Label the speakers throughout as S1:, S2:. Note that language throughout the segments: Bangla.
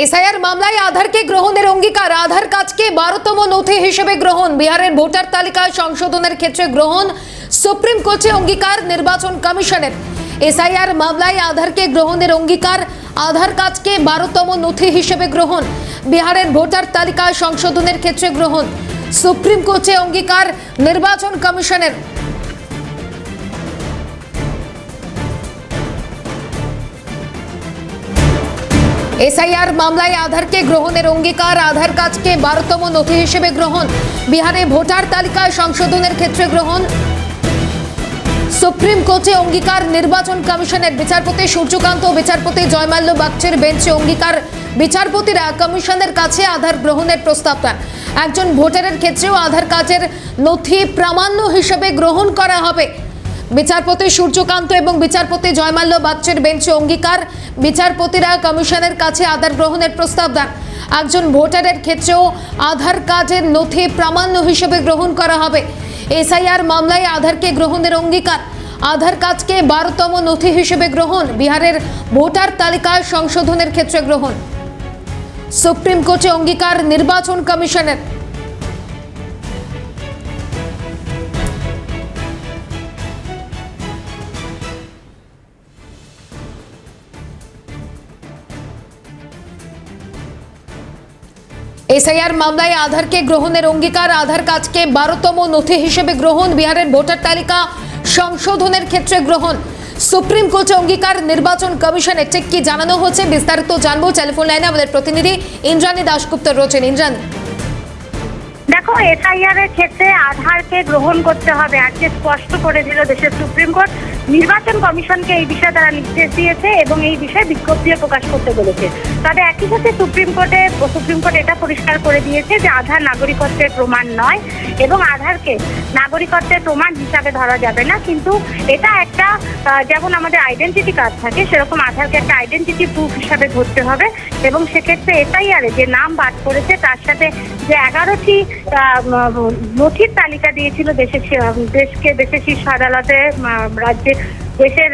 S1: এসআইআর মামলায় আধারকে গ্রহণের অঙ্গীকার। আধার কাজকে বারোতম নথি হিসেবে গ্রহণ। বিহারের ভোটার তালিকা সংশোধনের ক্ষেত্রে গ্রহণ। সুপ্রিম কোর্টে অঙ্গীকার, নির্বাচন কমিশনের। এসআইআর মামলায় আধারকে গ্রহণের অঙ্গীকার। আধার কাজকে বারোতম নথি হিসেবে গ্রহণ। বিহারের ভোটার তালিকা সংশোধনের ক্ষেত্রে গ্রহণ। সুপ্রিম কোর্টে অঙ্গীকার, নির্বাচন কমিশনের। এসআইআর মামলায় আধারকে গ্রহণের অঙ্গীকার, আধার কার্ডকে বারোতম নথি হিসেবে গ্রহণ। বিহারে ভোটার তালিকা সংশোধনের ক্ষেত্রে গ্রহণ। সুপ্রিম কোর্টে অঙ্গীকার, নির্বাচন কমিশনের বিচারপতি সূর্যকান্ত বিচারপতি জয়মাল্য বাগচের বেঞ্চে অঙ্গীকার। বিচারপতিরা কমিশনের কাছে আধার গ্রহণের প্রস্তাব দেন। একজন ভোটারের ক্ষেত্রেও আধার কার্ডের নথি প্রামাণ্য হিসেবে গ্রহণ করা হবে। বিচারপতি সূর্যকান্ত এবং বিচারপতি জয়মাল্য বাগচের বেঞ্চে অঙ্গীকার। বিচারপতিরা কমিশনের কাছে আধার গ্রহণের প্রস্তাব দেন। একজন ভোটারের ক্ষেত্রেও আধার কার্ডের নথি প্রামাণ্য হিসেবে গ্রহণ করা হবে। এসআইআর মামলায় আধারকে গ্রহণের অঙ্গীকার। আধার কার্ডকে বারোতম নথি হিসেবে গ্রহণ, বিহারের ভোটার তালিকায় সংশোধনের ক্ষেত্রে গ্রহণ। সুপ্রিম কোর্টে অঙ্গীকার নির্বাচন কমিশনের। এসআইআর মামলায় আধারকে গ্রহণের অঙ্গীকার, আধার কার্ডকে বারোতম নথি হিসেবে গ্রহণ, বিহারের ভোটার তালিকা সংশোধনের ক্ষেত্রে গ্রহণ। সুপ্রিম কোর্টে অঙ্গীকার, নির্বাচন কমিশনের ঠিক কি জানানো হচ্ছে বিস্তারিত জানব। টেলিফোন লাইনে আমাদের প্রতিনিধি ইন্দ্রাণী দাশগুপ্ত রয়েছেন। ইন্দ্রাণী।
S2: দেখো, এসআইআর এর ক্ষেত্রে আধারকে গ্রহণ করতে হবে, আজকে স্পষ্ট করে দিল দেশের সুপ্রিম কোর্ট। নির্বাচন কমিশনকে এই বিষয়ে তারা নির্দেশ দিয়েছে এবং এই বিষয়ে বিজ্ঞপ্তিও প্রকাশ করতে বলেছে। তবে একই সাথে সুপ্রিম কোর্টে সুপ্রিম কোর্ট এটা পরিষ্কার করে দিয়েছে যে আধার নাগরিকত্বের প্রমাণ নয় এবং আধারকে নাগরিকত্বের প্রমাণ হিসাবে ধরা যাবে না। কিন্তু এটা একটা যেমন আমাদের আইডেন্টিটি কার্ড থাকে সেরকম আধারকে একটা আইডেন্টিটি প্রুফ হিসাবে ধরতে হবে এবং সেক্ষেত্রে এসআইআর যে নাম বাদ করেছে তার সাথে যে এগারোটি নথির তালিকা দিয়েছিল দেশের দেশকে দেশের শীর্ষ আদালতে উম, রাজ্যে দেশের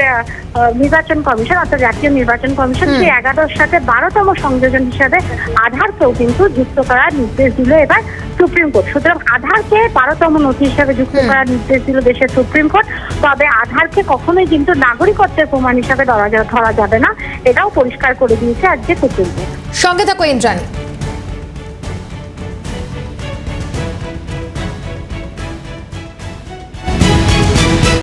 S2: নির্বাচন কমিশন অর্থাৎ জাতীয় নির্বাচন কমিশন সেই এগারোর সাথে বারোতম সংযোজন হিসাবে আধারকেও কিন্তু যুক্ত করার নির্দেশ দিল এবার সুপ্রিম কোর্ট। সুতরাং আধারকে বারোতম নথি হিসাবে যুক্ত করার নির্দেশ দিল দেশের সুপ্রিম কোর্ট। তবে আধারকে কখনোই কিন্তু নাগরিকত্বের প্রমাণ হিসাবে ধরা ধরা যাবে না। এটাও পরিষ্কার করে দিয়েছে আজকে সুপ্রিম কোর্ট।
S1: সঙ্গে থাকো ইন্দ্রাণী।